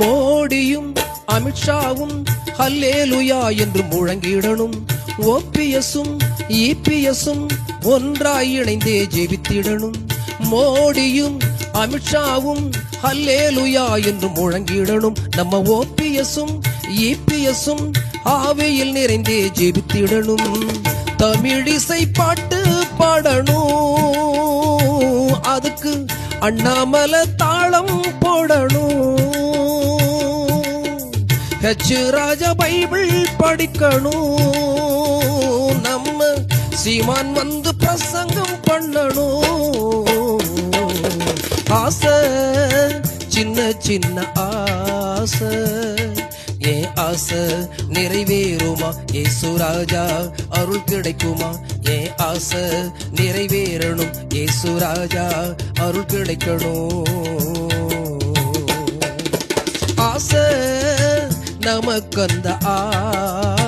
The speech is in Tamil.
மோடியும் அமித்ஷாவும் ஹல்லேலுயா என்று முழங்கிடணும். ஓபிஎஸும் இபிஎஸும் ஒன்றாய் இணைந்தே ஜெபித்திடணும். மோடியும் அமித்ஷாவும் ஹல்லேலுயா என்று முழங்கிடணும். நம்ம ஓபிஎஸும் இபிஎஸும் ஆவையில் நிறைந்தே ஜெபித்திடணும். தமிழிசை பாட்டு பாடணும். அதுக்கு அண்ணாமல தாளம் போடணும். ஹெச் ராஜா பைபிள் படிக்கணும். நம்ம சீமான் வந்து பிரசங்கம் பண்ணணும். ஆசை சின்ன சின்ன ஆசை. ஏன் ஆசை நிறைவேறுமா? ஏசு ராஜா அருள் கிடைக்குமா? ஏன் ஆசை நிறைவேறணும். ஏசு ராஜா அருள் கிடைக்கணும். ஆசை நமக்கு அந்த ஆசை